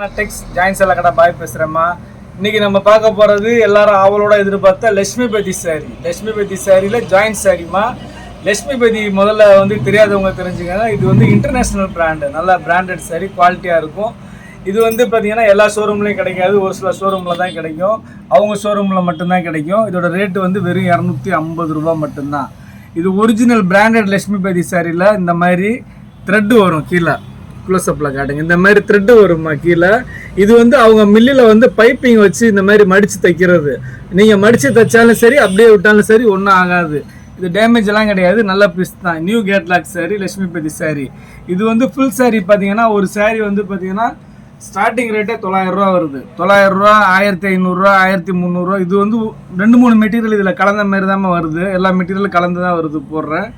நான் டெக்ஸ் ஜாயின் கடை பாய் பேசுகிறேம்மா இன்னைக்கு நம்ம பார்க்க போகிறது எல்லாரும் ஆவலோட எதிர்பார்த்த லட்சுமிபதி சாரி லட்சுமிபதி சாரியில் ஜாயின் சாரிம்மா லட்சுமிபதி முதல்ல வந்து தெரியாதவங்க தெரிஞ்சுக்கங்க. இது வந்து இன்டர்நேஷ்னல் பிராண்டு நல்ல பிராண்டட் சாரி குவாலிட்டியாக இருக்கும். இது வந்து பார்த்தீங்கன்னா எல்லா ஷோரூம்லேயும் கிடைக்காது. ஒரு சில ஷோரூமில் தான் கிடைக்கும். அவங்க ஷோரூமில் மட்டும்தான் கிடைக்கும். இதோட ரேட்டு வந்து வெறும் இரநூத்தி ஐம்பது ரூபா மட்டும்தான். இது ஒரிஜினல் பிராண்டட் லட்சுமிபதி சாரியில் இந்த மாதிரி த்ரெட்டு வரும் கீழே. க்ளோஸ்அப்பில் காட்டுங்க. இந்த மாதிரி த்ரெட்டு வருமா கீழே? இது வந்து அவங்க மில்லில் வந்து பைப்பிங் வச்சு இந்த மாதிரி மடித்து தைக்கிறது. நீங்கள் மடித்து தைச்சாலும் சரி அப்படியே விட்டாலும் சரி ஒன்றும் ஆகாது. இது டேமேஜ் எல்லாம் கிடையாது. நல்ல பீஸ் தான். New catalogue sari Lakshmipathi sari இது வந்து ஃபுல் சாரி பார்த்தீங்கன்னா ஒரு சாரி வந்து பார்த்தீங்கன்னா ஸ்டார்டிங் ரேட்டே தொள்ளாயிரரூவா வருது. தொள்ளாயிரரூவா ஆயிரத்தி ஐநூறுரூவா ஆயிரத்தி முந்நூறுரூவா இது வந்து ரெண்டு மூணு மெட்டீரியல் இதில் கலந்த மாதிரி தான் வருது. எல்லா மெட்டீரியலும் கலந்து தான் வருது போடுறேன்.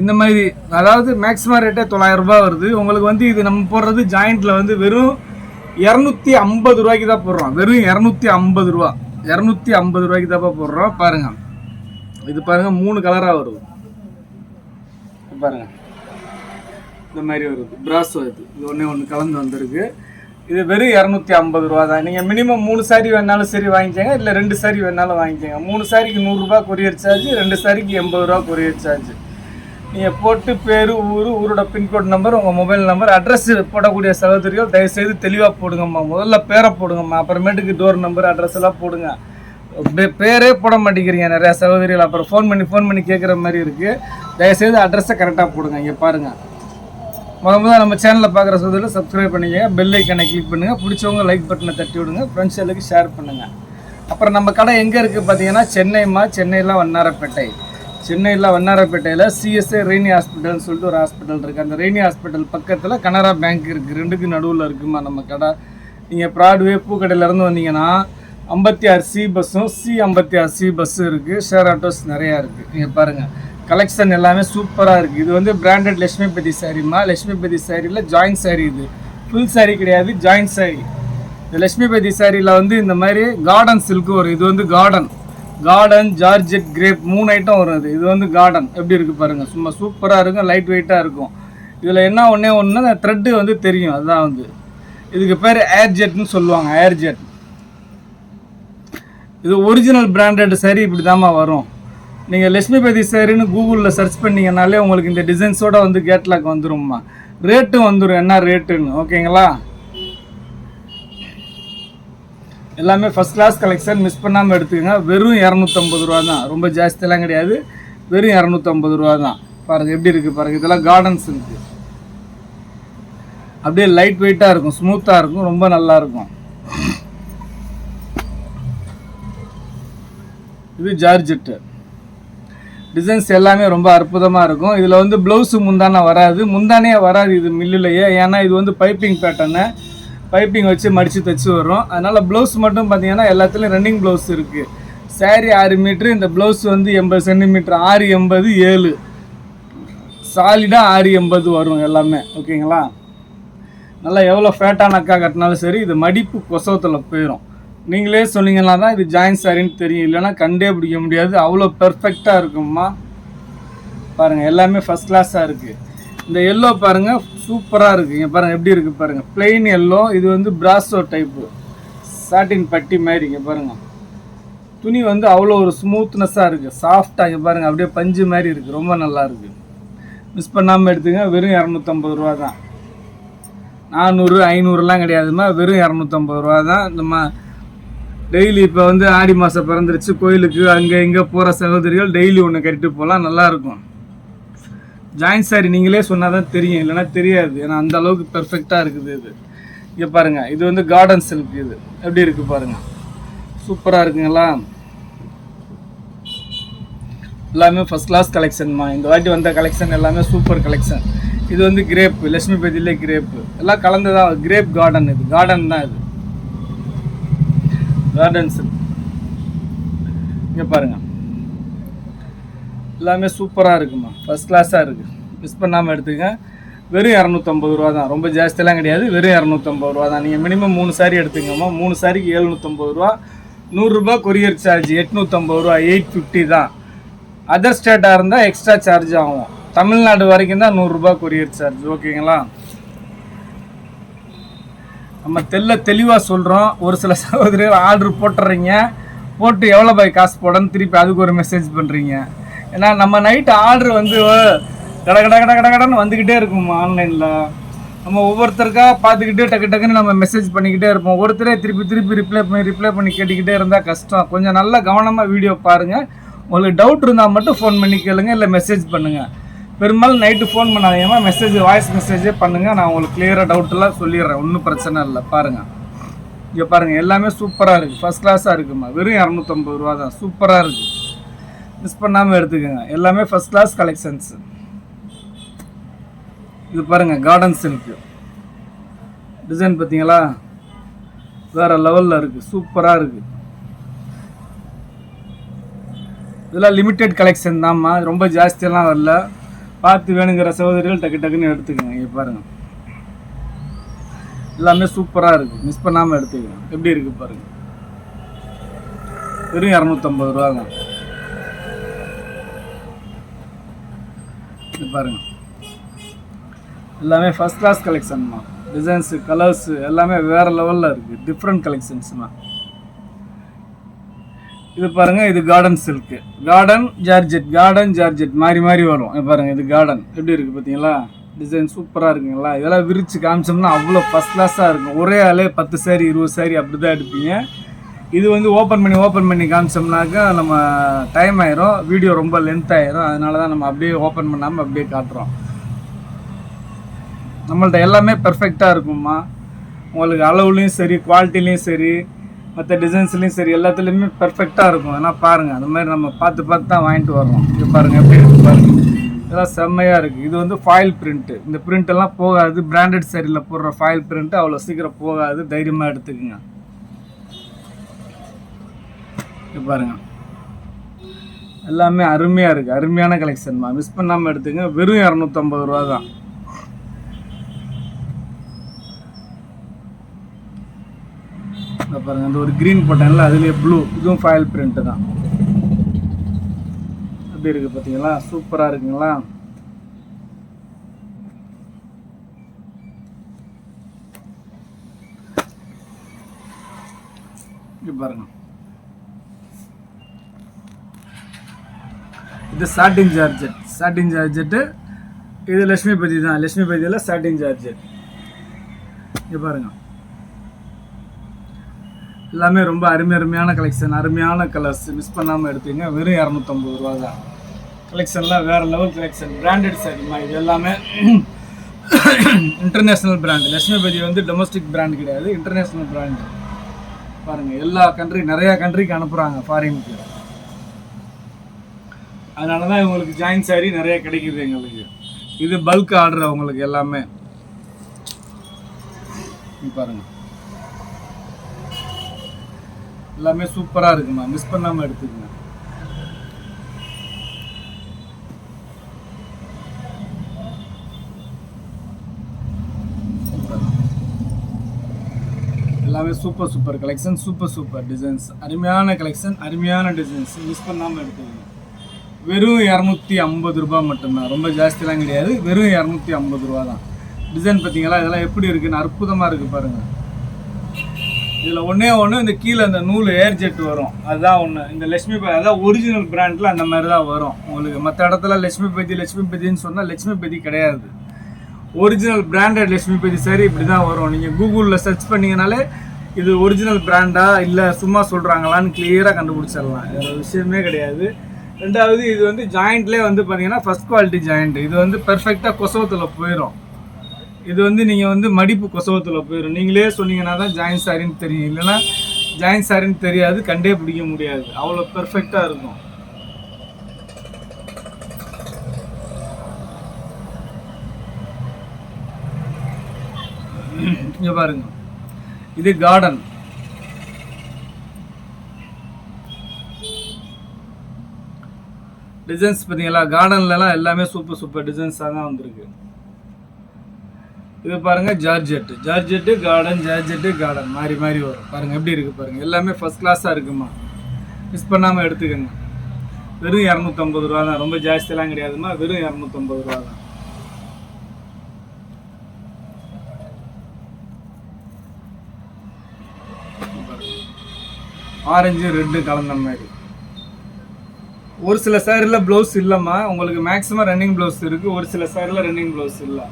இந்த மாதிரி அதாவது மேக்ஸிமம் ரேட்டே தொள்ளாயிரம் ரூபாய் வருது. உங்களுக்கு வந்து இது நம்ம போடுறது ஜாயிண்ட்டில் வந்து வெறும் இரநூத்தி ஐம்பது ரூபாய்க்கு தான் போடுறோம். வெறும் இரநூத்தி ஐம்பது ரூபா. இரநூத்தி ஐம்பது ரூபாய்க்கு தான் போடுறோம். பாருங்கள் இது பாருங்கள் மூணு கலராக வருது. பாருங்கள் இந்த மாதிரி வருது. பிராஸ் இது. இது ஒன்றே ஒன்று கலந்து வந்திருக்கு. இது வெறும் இரநூத்தி ஐம்பது ரூபா தான். நீங்கள் மினிமம் மூணு சாரி வேணாலும் சரி வாங்கிக்கோங்க. இல்லை ரெண்டு சாரி வேணாலும் வாங்கிக்கோங்க. மூணு சாரிக்கு நூறுரூபா கொரியர் சார்ஜ் ரெண்டு சாரிக்கு எண்பது ரூபா கொரியர் சார்ஜ் நீங்கள் போட்டு பேர் ஊர் ஊரோட பின்கோட் நம்பர் உங்கள் மொபைல் நம்பர் அட்ரஸ் போடக்கூடிய சகோதரிகள் தயவுசெய்து தெளிவாக போடுங்கம்மா. முதல்ல பேரை போடுங்கம்மா. அப்புறமேட்டுக்கு டோர் நம்பர் அட்ரஸ் எல்லாம் போடுங்க. பே- பேரே போட மாட்டேங்கிறீங்க நிறையா சகோதரிகள். அப்புறம் ஃபோன் பண்ணி ஃபோன் பண்ணி கேட்குற மாதிரி இருக்குது தயவுசெய்து அட்ரஸை கரெக்டாக போடுங்க. இங்கே பாருங்கள் முத முதல்ல நம்ம சேனலில் பார்க்குற சகோதரிகள் சப்ஸ்கிரைப் பண்ணிக்கங்க. பெல் ஐக்கனை கிளிக் பண்ணுங்கள் பிடிச்சவங்க லைக் பட்டனை தட்டி விடுங்க. ஃப்ரெண்ட்ஸ் எல்லாருக்கும் ஷேர் பண்ணுங்கள் அப்புறம் நம்ம கடை எங்கே இருக்குது பார்த்தீங்கன்னா சென்னைம்மா சென்னையில் வண்ணாரப்பேட்டை. சென்னையில் வண்ணாரப்பேட்டையில் சிஎஸ்ஏ ரெய்னி ஹாஸ்பிட்டல்னு சொல்லிட்டு ஒரு ஹாஸ்பிட்டல் இருக்குது அந்த ரெய்னி ஹாஸ்பிட்டல் பக்கத்தில் கனரா பேங்க் இருக்குது ரெண்டுக்கு நடுவில் இருக்குமா நம்ம கடை. நீங்கள் ப்ராட்வே பூக்கடையிலேருந்து வந்தீங்கன்னா ஐம்பத்தி ஆறு சி பஸ்ஸும் சி ஐம்பத்தி ஆறு சி பஸ்ஸும் இருக்குது ஷேர் ஆட்டோஸ் நிறையா இருக்குது நீங்கள் பாருங்கள் கலெக்ஷன் எல்லாமே சூப்பராக இருக்குது இது வந்து பிராண்டட் லட்சுமிபதி சாரிம்மா லட்சுமிபதி சாரியில் ஜாயின்ட் சாரி இது. ஃபுல் சாரி கிடையாது ஜாயின்ட் சாரி இந்த லட்சுமிபதி சாரியில் வந்து இந்த மாதிரி கார்டன் சில்க் வரும் இது வந்து கார்டன் கார்டன் ஜார்ஜெட் கிரேப் மூணு ஐட்டம் வரும் இது. இது வந்து கார்டன் எப்படி இருக்குது பாருங்கள் சும்மா சூப்பராக இருக்கும் லைட் வெயிட்டாக இருக்கும். இதில் என்ன ஒன்றே ஒன்று த்ரெட்டு வந்து தெரியும். அதுதான் வந்து. இதுக்கு பேர் ஏர் ஜெட்னு சொல்லுவாங்க ஏர் ஜெட் இது ஒரிஜினல் பிராண்டட் சரி இப்படி தாம்மா வரும். நீங்கள் லட்சுமிபதி சரின்னு கூகுளில் சர்ச் பண்ணிங்கனாலே உங்களுக்கு இந்த டிசைன்ஸோட வந்து கேட்லாக் வந்துடும்மா ரேட்டும் வந்துடும் என்ன ரேட்டுன்னு ஓகேங்களா எல்லாமே ஃபஸ்ட் கிளாஸ் கலெக்ஷன் மிஸ் பண்ணாமல் எடுத்துக்கோங்க. வெறும் இரநூத்தம்பது ரூபா தான். ரொம்ப ஜாஸ்தியெல்லாம் கிடையாது. வெறும் இரநூத்தம்பது ரூபா தான். பாருங்கள் எப்படி இருக்குது பாருங்கள் இதெல்லாம் கார்டன்ஸ் இருக்குது அப்படியே லைட் வெயிட்டாக இருக்கும். ஸ்மூத்தாக இருக்கும். ரொம்ப நல்லா இருக்கும். இது ஜார்ஜெட்டு. டிசைன்ஸ் எல்லாமே ரொம்ப அற்புதமாக இருக்கும். இதில் வந்து ப்ளவுஸு முந்தானே வராது. முந்தானே வராது இது மில்லுலையே ஏன்னா இது வந்து பைப்பிங் பேட்டர்னு பைப்பிங் வச்சு மடித்து தைச்சி வரும் அதனால் ப்ளவுஸ் மட்டும் பார்த்தீங்கன்னா எல்லாத்துலேயும் ரன்னிங் ப்ளவுஸ் இருக்குது சேரீ ஆறு மீட்ரு இந்த ப்ளவுஸ் வந்து எண்பது சென்டிமீட்ரு ஆறு எண்பது ஏழு. சாலிடாக ஆறு எண்பது வரும் எல்லாமே. ஓகேங்களா? நல்லா எவ்வளோ ஃபேட்டான அக்கா கட்டினாலும் சரி இது மடிப்பு கொசவத்தில் போயிடும் நீங்களே சொன்னீங்கன்னா தான் இது ஜாயின் சாரின்னு தெரியும். இல்லைன்னா கண்டே பிடிக்க முடியாது. அவ்வளோ பெர்ஃபெக்டாக இருக்கும்மா. பாருங்கள் எல்லாமே ஃபஸ்ட் கிளாஸாக இருக்குது இந்த எல்லோ பாருங்கள் சூப்பராக இருக்குங்க பாருங்கள் எப்படி இருக்குது பாருங்கள் பிளெயின் எல்லோ இது வந்து பிராசோ டைப்பு சாட்டின் பட்டி மாதிரி இங்கே பாருங்கள் துணி வந்து அவ்வளோ ஒரு ஸ்மூத்னஸாக இருக்குது சாஃப்டாக இங்கே பாருங்கள் அப்படியே பஞ்சு மாதிரி இருக்குது ரொம்ப நல்லா இருக்குது மிஸ் பண்ணாமல் எடுத்துங்க வெறும் இரநூத்தம்பது ரூபா தான். நானூறு ஐநூறுலாம் கிடையாதுமா வெறும் இரநூத்தம்பது ரூபா தான். நம்ம டெய்லி இப்போ வந்து ஆடி மாதம் பிறந்துருச்சு. கோயிலுக்கு அங்கே இங்கே போகிற சகோதரிகள் டெய்லி ஒன்று கட்டிட்டு போகலாம் நல்லாயிருக்கும் ஜாயின் சாரி நீங்களே சொன்னால் தான் தெரியும். இல்லைன்னா தெரியாது. ஏன்னா அந்த அளவுக்கு பெர்ஃபெக்டாக இருக்குது இது. இங்கே பாருங்கள் இது வந்து கார்டன் சில்க் இது. எப்படி இருக்குது பாருங்கள் சூப்பராக இருக்குங்களா எல்லாமே. ஃபஸ்ட் கிளாஸ் கலெக்ஷன்மா இந்த வாட்டி வந்த கலெக்ஷன் எல்லாமே சூப்பர் கலெக்ஷன் இது வந்து கிரேப் லட்சுமிபதியிலே கிரேப்பு எல்லாம் கலந்து தான் கிரேப் கார்டன் இது. கார்டன் தான் இது. கார்டன் செல்ஃப் இங்கே பாருங்க. எல்லாமே சூப்பராக இருக்குமா? ஃபஸ்ட் கிளாஸாக இருக்குது மிஸ் பண்ணாமல் எடுத்துங்க வெறும் இரநூத்தம்பது ரூபா தான். ரொம்ப ஜாஸ்தியெல்லாம் கிடையாது. வெறும் இரநூத்தம்பது ரூபா தான். நீங்கள் மினிமம் மூணு சாரி எடுத்துக்கோமா மூணு சாரிக்கு எழுநூற்றம்பது ரூபா. நூறுரூபா கொரியர் சார்ஜ் எட்நூற்றம்பது ரூபா. எயிட் ஃபிஃப்டி தான். அதர் ஸ்டேட்டாக இருந்தால் எக்ஸ்ட்ரா சார்ஜ் ஆகும். தமிழ்நாடு வரைக்கும் தான் நூறுரூபா கொரியர் சார்ஜ் ஓகேங்களா நம்ம தெல்ல தெளிவாக சொல்கிறோம் ஒரு சில சகோதரிகள் ஆர்டர் போட்டுறீங்க. போட்டு எவ்வளோ பாய் காசு போடன்னு திருப்பி அதுக்கு ஒரு மெசேஜ் பண்ணுறீங்க ஏன்னா நம்ம நைட்டு ஆர்டர் வந்து கட கட கட கட கடன்னு வந்துக்கிட்டே இருக்கும் ஆன்லைனில் நம்ம ஒவ்வொருத்தருக்காக பார்த்துக்கிட்டே டக்கு டக்குன்னு நம்ம மெசேஜ் பண்ணிக்கிட்டே இருப்போம். ஒருத்தரே திருப்பி திருப்பி ரிப்ளை பண்ணி ரிப்ளை பண்ணி கேட்டுக்கிட்டே இருந்தால் கஷ்டம். கொஞ்சம் நல்லா கவனமாக வீடியோ பாருங்கள் உங்களுக்கு டவுட் இருந்தால் மட்டும் ஃபோன் பண்ணி கேளுங்க இல்லை மெசேஜ் பண்ணுங்கள் பெரும்பாலும் நைட்டு ஃபோன் பண்ணாதீங்கம்மா. மெசேஜ் வாய்ஸ் மெசேஜே பண்ணுங்கள் நான் உங்களுக்கு கிளியராக டவுட்டெல்லாம் சொல்லிடுறேன். ஒன்றும் பிரச்சனை இல்லை. பாருங்கள் இங்கே பாருங்கள் எல்லாமே சூப்பராக இருக்குது ஃபஸ்ட் கிளாஸாக இருக்குமா வெறும் இரநூத்தம்பது ரூபா தான் சூப்பராக இருக்குது மிஸ் பண்ணாமல் எடுத்துக்கோங்க. எல்லாமே ஃபஸ்ட் கிளாஸ் கலெக்ஷன்ஸ் இது பாருங்கள் கார்டன் சில்க்கு டிசைன் பார்த்தீங்களா? வேறு லெவலில் இருக்குது சூப்பராக இருக்குது இதெல்லாம் லிமிட்டெட் கலெக்ஷன் தான்மா. ரொம்ப ஜாஸ்தியெல்லாம் வரல. பார்த்து வேணுங்கிற சகோதரிகள் டக்கு டக்குன்னு எடுத்துக்கோங்க. இங்கே பாருங்கள் எல்லாமே சூப்பராக இருக்குது மிஸ் பண்ணாமல் எடுத்துக்கோங்க. எப்படி இருக்குது பாருங்கள் வெறும் இரநூத்தம்பது ரூபாங்க. இது பாருங்கள் எல்லாமே ஃபஸ்ட் கிளாஸ் கலெக்ஷன்மா டிசைன்ஸு கலர்ஸு எல்லாமே வேறு லெவலில் இருக்குது டிஃப்ரெண்ட் கலெக்ஷன்ஸ்மா இது பாருங்க இது cotton silk cotton georgette cotton georgette மாறி மாறி வரும். இது பாருங்க இது கார்டன் எப்படி இருக்கு பார்த்தீங்களா டிசைன் சூப்பராக இருக்குங்களா? இதெல்லாம் விரித்து காமிச்சோம்னா அவ்வளோ ஃபஸ்ட் கிளாஸாக இருக்கும். ஒரே ஆளே பத்து சாரி இருபது சாரி அப்படி தான் எடுப்பீங்க. இது வந்து ஓப்பன் பண்ணி ஓப்பன் பண்ணி காமிச்சோம்னாக்கா நம்ம டைம் ஆயிரும். வீடியோ ரொம்ப லென்த் ஆயிரும். அதனால தான் நம்ம அப்படியே ஓப்பன் பண்ணாமல் அப்படியே காட்டுறோம். நம்மள்ட்ட எல்லாமே பெர்ஃபெக்டாக இருக்கும்மா. உங்களுக்கு அளவுலேயும் சரி குவாலிட்டிலையும் சரி மற்ற டிசைன்ஸ்லையும் சரி எல்லாத்துலேயுமே பெர்ஃபெக்டாக இருக்கும். ஏன்னா பாருங்கள் அந்த மாதிரி நம்ம பார்த்து பார்த்து தான் வாங்கிட்டு வரோம் இது பாருங்கள் எப்படி இருக்குது பாருங்கள் இதெல்லாம் செம்மையாக இருக்குது இது வந்து ஃபாயில் பிரிண்ட்டு இந்த print எல்லாம் போகாது. பிராண்டட் சரியில் போடுற ஃபாயில் பிரிண்ட்டு அவ்வளோ சீக்கிரம் போகாது. தைரியமாக எடுத்துக்கோங்க. பாருங்க. எல்லாமே அருமையாக இருக்குது அருமையான கலெக்ஷன்மா மிஸ் பண்ணாமல் எடுத்துங்க. வெறும் இரநூத்தம்பது ரூபா தான். பாருங்க. இந்த ஒரு க்ரீன் போட்டேன்ல அதுலேயே ப்ளூ இதுவும் ஃபாயில் பிரிண்ட்டு தான். எப்படி இருக்குது பார்த்தீங்களா சூப்பராக இருக்குங்களா? பாருங்க. இது சாட்டின் ஜார்ஜெட் சாட்டின் ஜார்ஜெட்டு இது லட்சுமிபதி தான். லட்சுமிபதியில் சாட்டின் ஜார்ஜெட் இங்கே பாருங்க. எல்லாமே ரொம்ப அருமை அருமையான கலெக்ஷன் அருமையான கலர்ஸ் மிஸ் பண்ணாமல் எடுத்தீங்க. வெறும் இரநூத்தம்பது ரூபா தான். கலெக்ஷன்லாம் வேறு லெவல் கலெக்ஷன் பிராண்டட் சரிம்மா இது எல்லாமே இன்டர்நேஷ்னல் பிராண்ட் லட்சுமிபதி வந்து டொமஸ்டிக் பிராண்ட் கிடையாது. இன்டர்நேஷ்னல் பிராண்டு பாருங்கள் எல்லா கண்ட்ரி நிறையா கண்ட்ரிக்கு அனுப்புகிறாங்க ஃபாரினுக்கு அதனால தான் இவங்களுக்கு ஜாயின் சாரி நிறைய கிடைக்குது எங்களுக்கு. இது பல்க் ஆர்டர் அவங்களுக்கு எல்லாமே. பாருங்க. எல்லாமே சூப்பராக இருக்குமா? மிஸ் பண்ணாமல் எடுத்துக்கங்க. எல்லாமே super super collection super super designs அருமையான கலெக்ஷன் அருமையான டிசைன்ஸ் மிஸ் பண்ணாமல் எடுத்துக்கோங்க. வெறும் இரநூத்தி ஐம்பது ரூபா மட்டும்தான். ரொம்ப ஜாஸ்திலாம் கிடையாது. வெறும் இரநூத்தி ஐம்பது ரூபா தான் டிசைன் பார்த்தீங்களா? இதெல்லாம் எப்படி இருக்குன்னு அற்புதமாக இருக்குது பாருங்கள் இதில் ஒன்றே ஒன்று இந்த கீழே அந்த நூல் ஏர் ஜெட் வரும். அதுதான் ஒன்று இந்த லட்சுமி பதி அதான் ஒரிஜினல் பிராண்டில் அந்த மாதிரி தான் வரும். உங்களுக்கு மற்ற இடத்துல லட்சுமி பதி லட்சுமி பதின்னு சொன்னால் லட்சுமி பதி கிடையாது. ஒரிஜினல் பிராண்டட் லட்சுமி பதி சரி இப்படி தான் வரும். நீங்கள் கூகுளில் சர்ச் பண்ணிங்கனாலே இது ஒரிஜினல் பிராண்டா இல்லை சும்மா சொல்கிறாங்களான்னு கிளியராக கண்டுபிடிச்சிடலாம். வேறு விஷயமே கிடையாது. ரெண்டாவது இது வந்து ஜாயிண்ட்லேயே வந்து பார்த்தீங்கன்னா ஃபஸ்ட் குவாலிட்டி ஜாயிண்ட். இது வந்து பெர்ஃபெக்டாக கொசவத்தில் போயிடும் இது வந்து நீங்கள் வந்து மடிப்பு கொசவத்தில் போயிடும் நீங்களே சொன்னீங்கன்னா தான் ஜாயின் சாரின்னு தெரியும். இல்லைன்னா ஜாயின் சாரின்னு தெரியாது கண்டே பிடிக்க முடியாது. அவ்வளோ பெர்ஃபெக்டாக இருக்கும். இங்கே பாருங்க. இது கார்டன் டிசைன்ஸ் பார்த்தீங்களா? கார்டன்லலாம் எல்லாமே சூப்பர் சூப்பர் டிசைன்ஸாக தான் வந்திருக்கு. இது பாருங்கள் georgette georgette cotton georgette cotton மாறி மாறி வரும். பாருங்கள் எப்படி இருக்குது பாருங்கள் எல்லாமே ஃபஸ்ட் கிளாஸாக இருக்குமா? மிஸ் பண்ணாமல் எடுத்துக்கோங்க. வெறும் இரநூத்தம்பது ரூபா தான். ரொம்ப ஜாஸ்தியெல்லாம் கிடையாதுமா? வெறும் இரநூத்தம்பது ரூபா தான். ஆரஞ்சு ரெட்டு கலந்த மாதிரி. ஒரு சில சேரில் ப்ளவுஸ் இல்லைம்மா. உங்களுக்கு மேக்ஸிமம் ரன்னிங் ப்ளவுஸ் இருக்குது ஒரு சில சேரில் ரன்னிங் ப்ளவுஸ் இல்லை.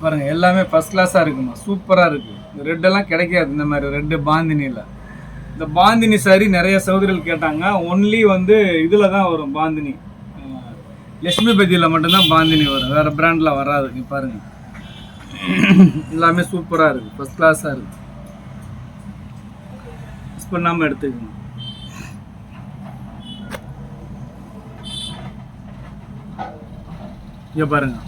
பாருங்க எல்லாமே ஃபர்ஸ்ட் கிளாஸாக இருக்குமா? சூப்பராக இருக்குது இந்த ரெட்டெல்லாம் கிடைக்காது. இந்த மாதிரி ரெட்டு பாந்தினியில் இந்த பாந்தினி சாரி நிறைய சகோதரிகள் கேட்டாங்க. ஒன்லி வந்து இதில் தான் வரும் பாந்தினி. அஹ் பதியில் மட்டும்தான் பாந்தினி வரும். வேறு பிராண்டில் வராது. பாருங்கள் எல்லாமே சூப்பராக இருக்குது ஃபஸ்ட் கிளாஸாக இருக்குது மிஸ் பண்ணாமல் எடுத்துக்கணும் இங்கே பாருங்க.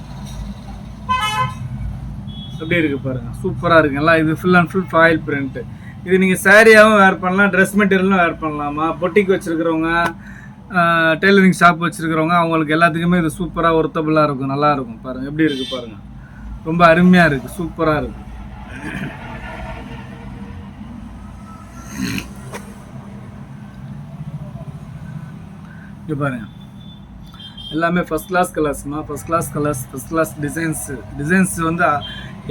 எப்படி இருக்கு பாருங்க. சூப்பராக இருக்கு. எல்லாம் இது full and full foil print இது நீங்கள் சேரீயாகவும் வேர் பண்ணலாம் ட்ரெஸ் மெட்டீரியலும் வேர் பண்ணலாமா? பொட்டிக் வச்சுருக்கிறவங்க டெய்லரிங் ஷாப் வச்சுருக்கிறவங்க அவங்களுக்கு எல்லாத்துக்குமே இது சூப்பராக ஒர்த்தபுளாக இருக்கும். நல்லாயிருக்கும் பாருங்கள் எப்படி இருக்குது பாருங்கள் ரொம்ப அருமையாக இருக்குது சூப்பராக இருக்குது இங்கே பாருங்க. எல்லாமே first class கலர்ஸ்மா first class colours first class designs designs வந்து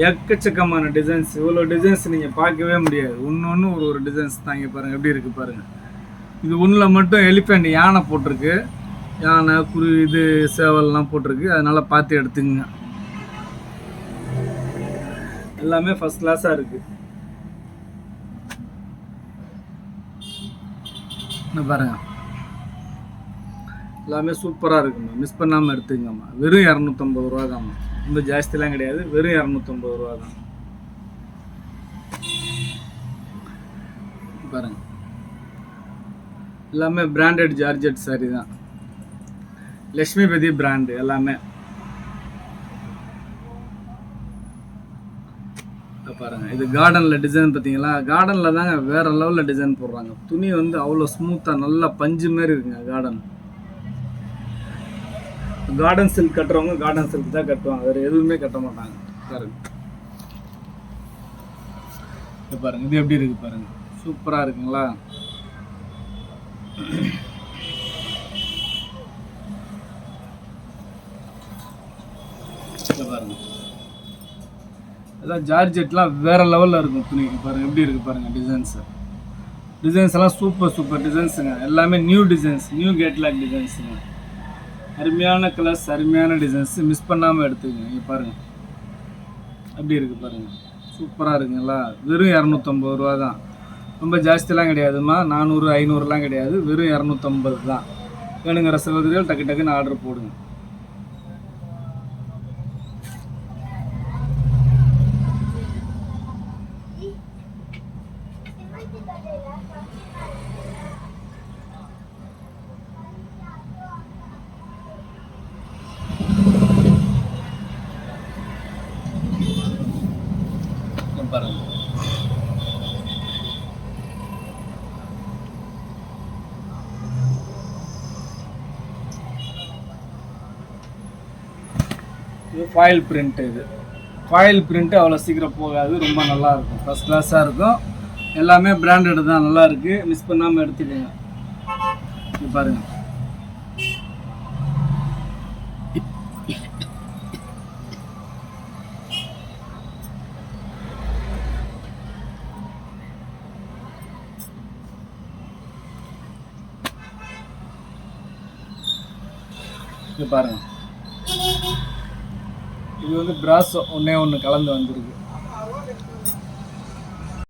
எக்கச்சக்கமான டிசைன்ஸ் இவ்வளோ டிசைன்ஸ் நீங்கள் பார்க்கவே முடியாது. ஒன்று ஒன்று ஒரு ஒரு டிசைன்ஸ் தான் இங்கே பாருங்கள் எப்படி இருக்குது பாருங்கள் இது ஒன்றில் மட்டும் எலிஃபெண்ட் யானை போட்டிருக்கு. யானை குரு இது சேவல்லாம் போட்டிருக்கு. அதனால் பார்த்து எடுத்துங்க எல்லாமே ஃபஸ்ட் கிளாஸாக இருக்குது என்ன பாருங்க. எல்லாமே சூப்பராக இருக்குங்க மிஸ் பண்ணாமல் எடுத்துக்கங்கம்மா. வெறும் இரநூத்தம்பது ரூபா தான்மா ரொம்ப ஜாஸ்திலாம் கிடையாது. வெறும் இரநூத்தம்பது ரூபா தான் பாருங்க. எல்லாமே பிராண்டட் ஜார்ஜெட் சாரி தான். லக்ஷ்மிபதி பிராண்டு எல்லாமே. இதை பாருங்க. இது கார்டனில் டிசைன் பார்த்தீங்களா? கார்டனில் தாங்க வேற லெவலில் டிசைன் போடுறாங்க. துணி வந்து அவ்வளோ ஸ்மூத்தாக நல்லா பஞ்சு மாதிரி இருக்குங்க கார்டன் கார்டன் சில்க் கட்டுறவங்க கார்டன் சில்க் தான் கட்டுவாங்க. வேறு எதுவுமே கட்ட மாட்டாங்க. பாருங்க. இது பாருங்க. இது எப்படி இருக்கு பாருங்க. சூப்பராக இருக்குங்களா இது பாருங்க அதான் ஜார்ஜெட்லாம் வேறு லெவலில் இருக்கும் துணி. பாருங்கள் எப்படி இருக்குது பாருங்கள் டிசைன்ஸு டிசைன்ஸ் எல்லாம் சூப்பர் சூப்பர் டிசைன்ஸுங்க எல்லாமே நியூ டிசைன்ஸ் நியூ கேட்லாக் டிசைன்ஸுங்க அருமையான கலர்ஸ் அருமையான டிசைன்ஸ் மிஸ் பண்ணாமல் எடுத்துக்கங்க. இங்கே பாருங்கள் அப்படி இருக்குது பாருங்கள் சூப்பராக இருக்குங்களா வெறும் இரநூத்தம்பது ரூபா தான். ரொம்ப ஜாஸ்திலாம் கிடையாதுமா நானூறு ஐநூறுலாம் கிடையாது. வெறும் இரநூத்தம்பது தான். வேணுங்கிற சகோதரிகள் டக்கு டக்குன்னு ஆர்டர் போடுங்க. ஃபாயில் பிரிண்ட்டு இது. ஃபாயில் பிரிண்ட்டு அவ்வளோ சீக்கிரம் போகாது ரொம்ப நல்லா இருக்கும் ஃபஸ்ட் கிளாஸாக இருக்கும். எல்லாமே பிராண்டடு தான் நல்லா இருக்கு மிஸ் பண்ணாமல் எடுத்துக்கோங்க. இது பாருங்க. இது பாருங்க. இது வந்து பிராஸ் ஒன்றே ஒன்று கலந்து வந்திருக்கு.